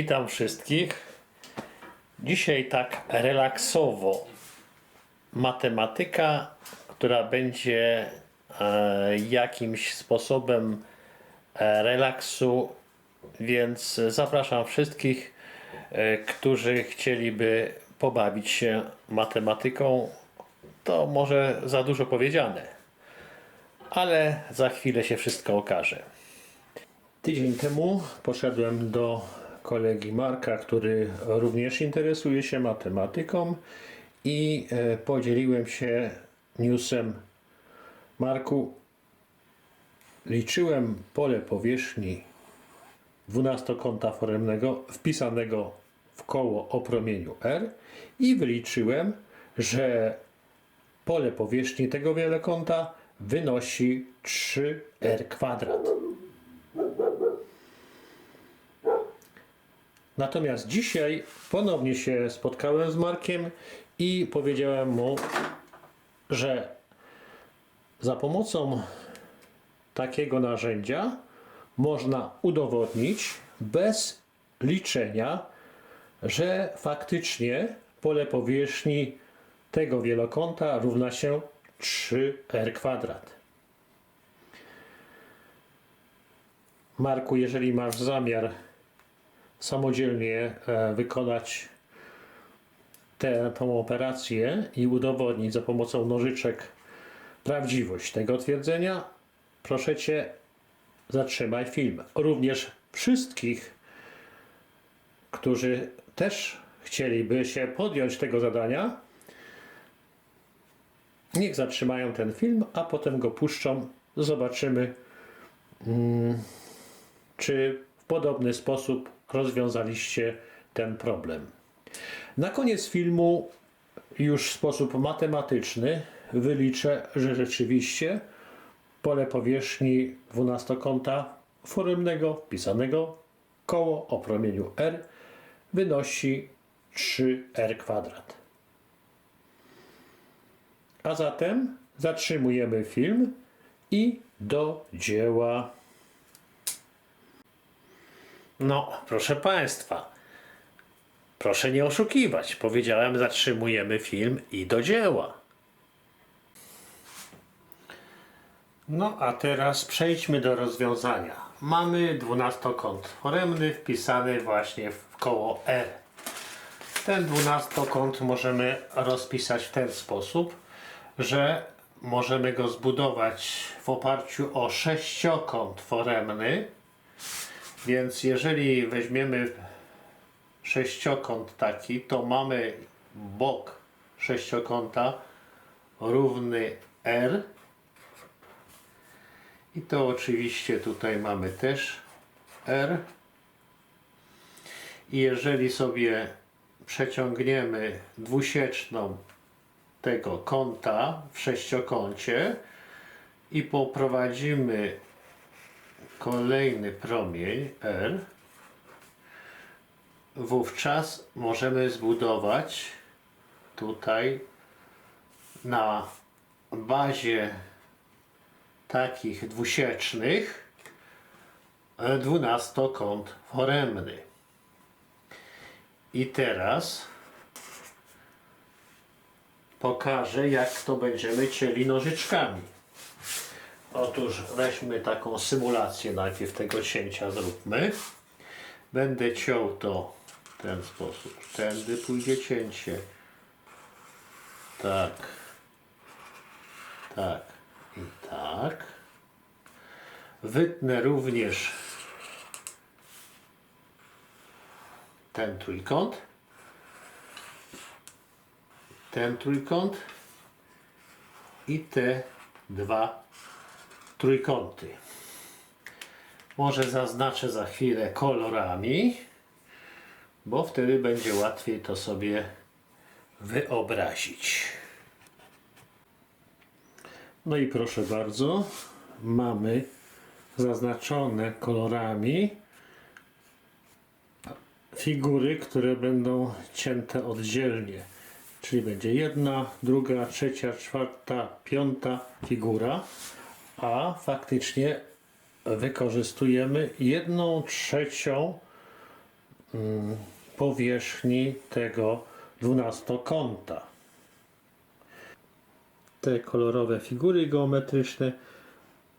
Witam wszystkich. Dzisiaj tak relaksowo. Matematyka, która będzie e, jakimś sposobem e, relaksu, więc zapraszam wszystkich, e, którzy chcieliby pobawić się matematyką. To może za dużo powiedziane, ale za chwilę się wszystko okaże. Tydzień temu poszedłem do kolegi Marka, który również interesuje się matematyką i e, podzieliłem się newsem. Marku, liczyłem pole powierzchni dwunastokąta foremnego wpisanego w koło o promieniu R i wyliczyłem, że pole powierzchni tego wielokąta wynosi 3R kwadrat. Natomiast dzisiaj ponownie się spotkałem z Markiem i powiedziałem mu, że za pomocą takiego narzędzia można udowodnić bez liczenia, że faktycznie pole powierzchni tego wielokąta równa się 3r kwadrat. Marku, jeżeli masz zamiar samodzielnie e, wykonać tę operację i udowodnić za pomocą nożyczek prawdziwość tego twierdzenia, proszę Cię, zatrzymaj film. Również wszystkich, którzy też chcieliby się podjąć tego zadania, niech zatrzymają ten film, a potem go puszczą. Zobaczymy, mm, czy podobny sposób rozwiązaliście ten problem. Na koniec filmu, już w sposób matematyczny, wyliczę, że rzeczywiście pole powierzchni dwunastokąta foremnego pisanego koło o promieniu r wynosi 3r kwadrat. A zatem zatrzymujemy film i do dzieła. No, proszę Państwa, proszę nie oszukiwać. Powiedziałem, zatrzymujemy film i do dzieła. No, a teraz przejdźmy do rozwiązania. Mamy dwunastokąt foremny wpisany właśnie w koło R. Ten dwunastokąt możemy rozpisać w ten sposób, że możemy go zbudować w oparciu o sześciokąt foremny, więc jeżeli weźmiemy sześciokąt taki, to mamy bok sześciokąta równy R. I to oczywiście tutaj mamy też R. I jeżeli sobie przeciągniemy dwusieczną tego kąta w sześciokącie i poprowadzimy kolejny promień R, wówczas możemy zbudować tutaj na bazie takich dwusiecznych dwunastokąt foremny. I teraz pokażę, jak to będziemy cieli nożyczkami. Otóż weźmy taką symulację najpierw tego cięcia zróbmy. Będę ciął to w ten sposób. Tędy pójdzie cięcie. Tak. Tak. I tak. Wytnę również ten trójkąt. Ten trójkąt. I te dwa trójkąty. Może zaznaczę za chwilę kolorami, bo wtedy będzie łatwiej to sobie wyobrazić. No i proszę bardzo, mamy zaznaczone kolorami figury, które będą cięte oddzielnie. Czyli będzie jedna, druga, trzecia, czwarta, piąta figura a faktycznie wykorzystujemy jedną trzecią mm, powierzchni tego dwunastokąta. Te kolorowe figury geometryczne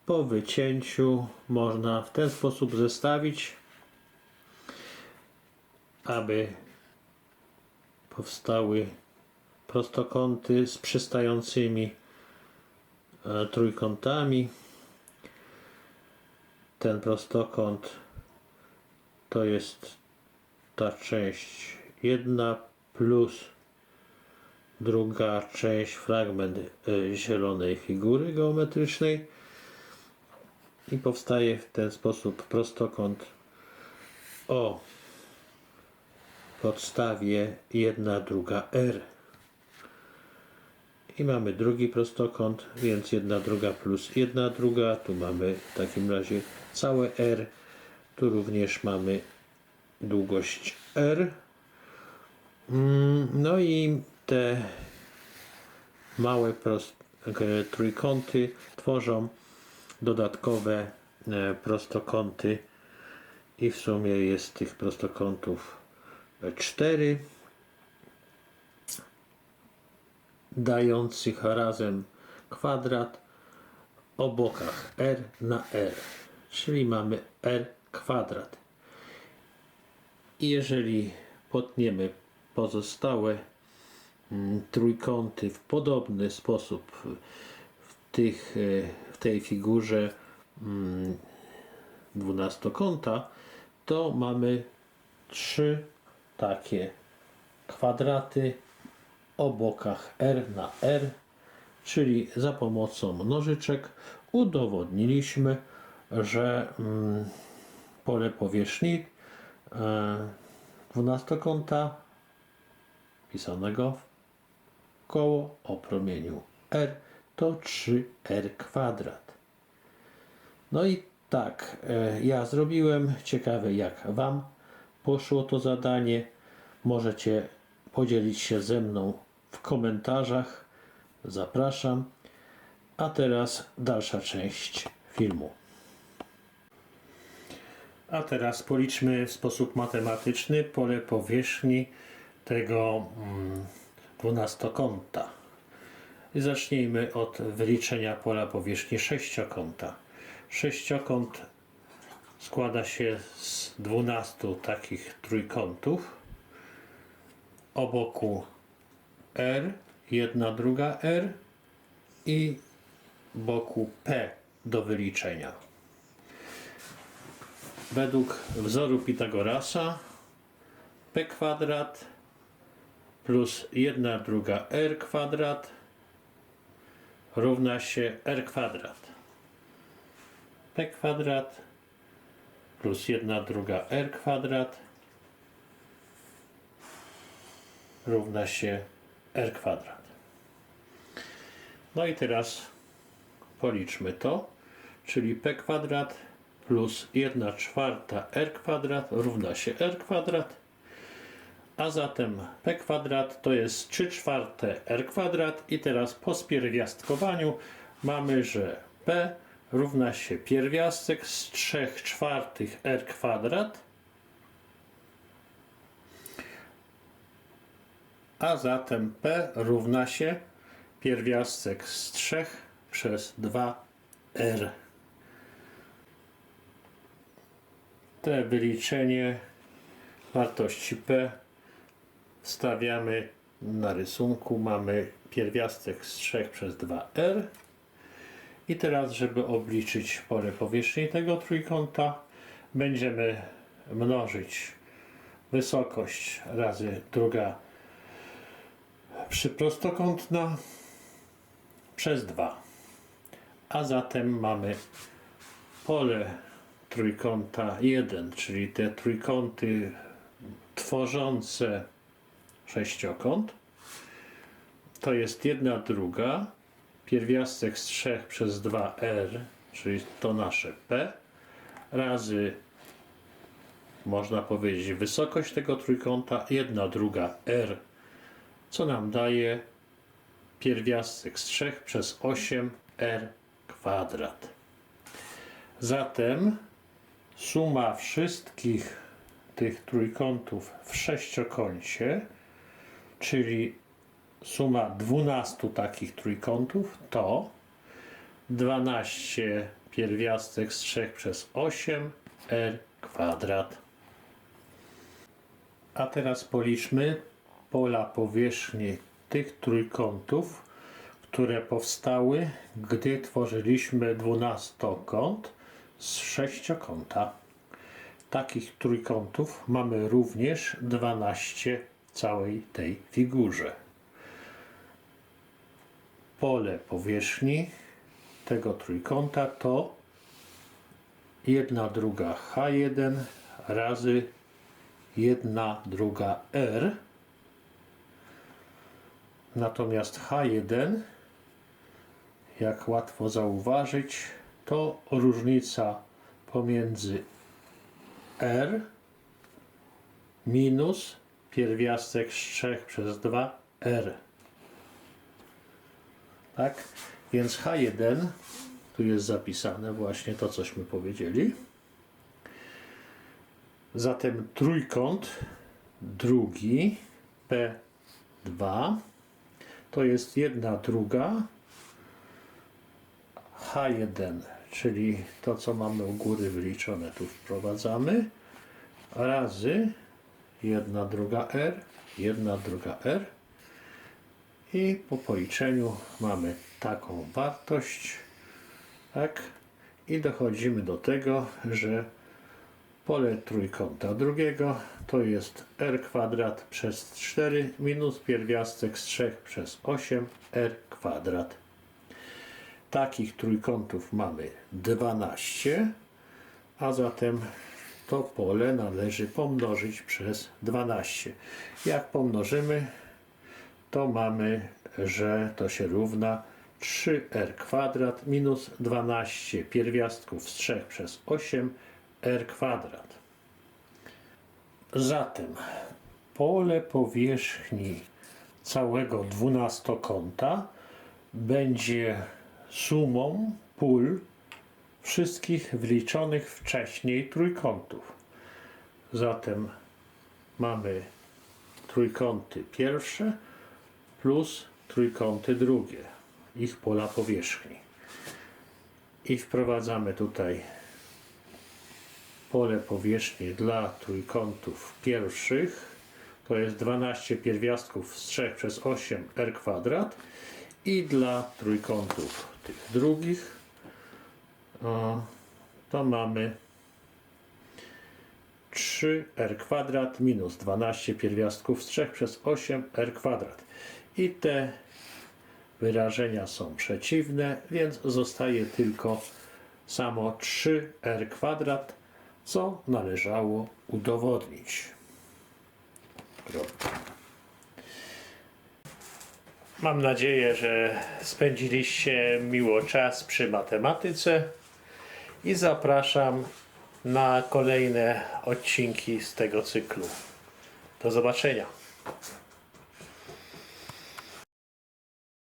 po wycięciu można w ten sposób zestawić, aby powstały prostokąty z przystającymi trójkątami. Ten prostokąt to jest ta część jedna plus druga część fragment e, zielonej figury geometrycznej i powstaje w ten sposób prostokąt o podstawie 1 druga r i mamy drugi prostokąt, więc 1 druga plus 1 druga. Tu mamy w takim razie całe r. Tu również mamy długość r. Mm, No i te małe prost, e, trójkąty tworzą dodatkowe e, prostokąty i w sumie jest tych prostokątów 4 dających razem kwadrat o bokach r na r, czyli mamy r kwadrat. I jeżeli potniemy pozostałe mm, trójkąty w podobny sposób w, tych, e, w tej figurze mm, dwunastokąta, to mamy trzy takie kwadraty o bokach R na R, czyli za pomocą nożyczek udowodniliśmy, że mm, pole powierzchni e, dwunastokąta pisanego w koło o promieniu R to 3R kwadrat. No i tak, e, ja zrobiłem. Ciekawe jak Wam poszło to zadanie. Możecie podzielić się ze mną w komentarzach. Zapraszam. A teraz dalsza część filmu. A teraz policzmy w sposób matematyczny pole powierzchni tego mm, dwunastokąta. Zacznijmy od wyliczenia pola powierzchni sześciokąta. Sześciokąt składa się z 12 takich trójkątów o boku R, jedna druga R i boku P do wyliczenia. Według wzoru Pitagorasa P kwadrat plus jedna druga R kwadrat równa się R kwadrat. P kwadrat plus jedna druga R kwadrat równa się R kwadrat. No i teraz policzmy to, czyli P kwadrat plus 1 czwarta R kwadrat równa się R kwadrat, a zatem P kwadrat to jest 3 czwarte R kwadrat i teraz po spierwiastkowaniu mamy, że P równa się pierwiastek z 3 czwartych R kwadrat a zatem P równa się pierwiastek z 3 przez 2R. Te wyliczenie wartości P wstawiamy na rysunku. Mamy pierwiastek z 3 przez 2R. I teraz, żeby obliczyć pole powierzchni tego trójkąta, będziemy mnożyć wysokość razy druga przyprostokątna przez 2. A zatem mamy pole trójkąta 1, czyli te trójkąty tworzące sześciokąt. To jest jedna druga, pierwiastek z 3 przez 2r, czyli to nasze p, razy można powiedzieć wysokość tego trójkąta, jedna druga r co nam daje pierwiastek z 3 przez 8r kwadrat. Zatem suma wszystkich tych trójkątów w sześciokącie, czyli suma 12 takich trójkątów to 12 pierwiastek z 3 przez 8 r kwadrat. A teraz policzmy pola powierzchni tych trójkątów, które powstały, gdy tworzyliśmy dwunastokąt z sześciokąta. Takich trójkątów mamy również 12 w całej tej figurze. Pole powierzchni tego trójkąta to 1 druga H1 razy 1 druga R. Natomiast H1, jak łatwo zauważyć, to różnica pomiędzy R minus pierwiastek z 3 przez 2 R. Tak? Więc H1, tu jest zapisane właśnie to, cośmy powiedzieli. Zatem trójkąt drugi P2 to jest jedna druga. H1, czyli to, co mamy u góry wyliczone, tu wprowadzamy, razy jedna druga R, jedna druga R. I po policzeniu mamy taką wartość, tak, i dochodzimy do tego, że pole trójkąta drugiego to jest r kwadrat przez 4 minus pierwiastek z 3 przez 8 r kwadrat. Takich trójkątów mamy 12, a zatem to pole należy pomnożyć przez 12. Jak pomnożymy, to mamy, że to się równa 3r kwadrat minus 12 pierwiastków z 3 przez 8 r kwadrat. Zatem pole powierzchni całego dwunastokąta będzie sumą pól wszystkich wliczonych wcześniej trójkątów. Zatem mamy trójkąty pierwsze plus trójkąty drugie, ich pola powierzchni. I wprowadzamy tutaj pole powierzchni dla trójkątów pierwszych. To jest 12 pierwiastków z 3 przez 8 r kwadrat. I dla trójkątów tych drugich to mamy 3r kwadrat minus 12 pierwiastków z 3 przez 8 r kwadrat. I te wyrażenia są przeciwne, więc zostaje tylko samo 3r kwadrat co należało udowodnić. Mam nadzieję, że spędziliście miło czas przy matematyce i zapraszam na kolejne odcinki z tego cyklu. Do zobaczenia.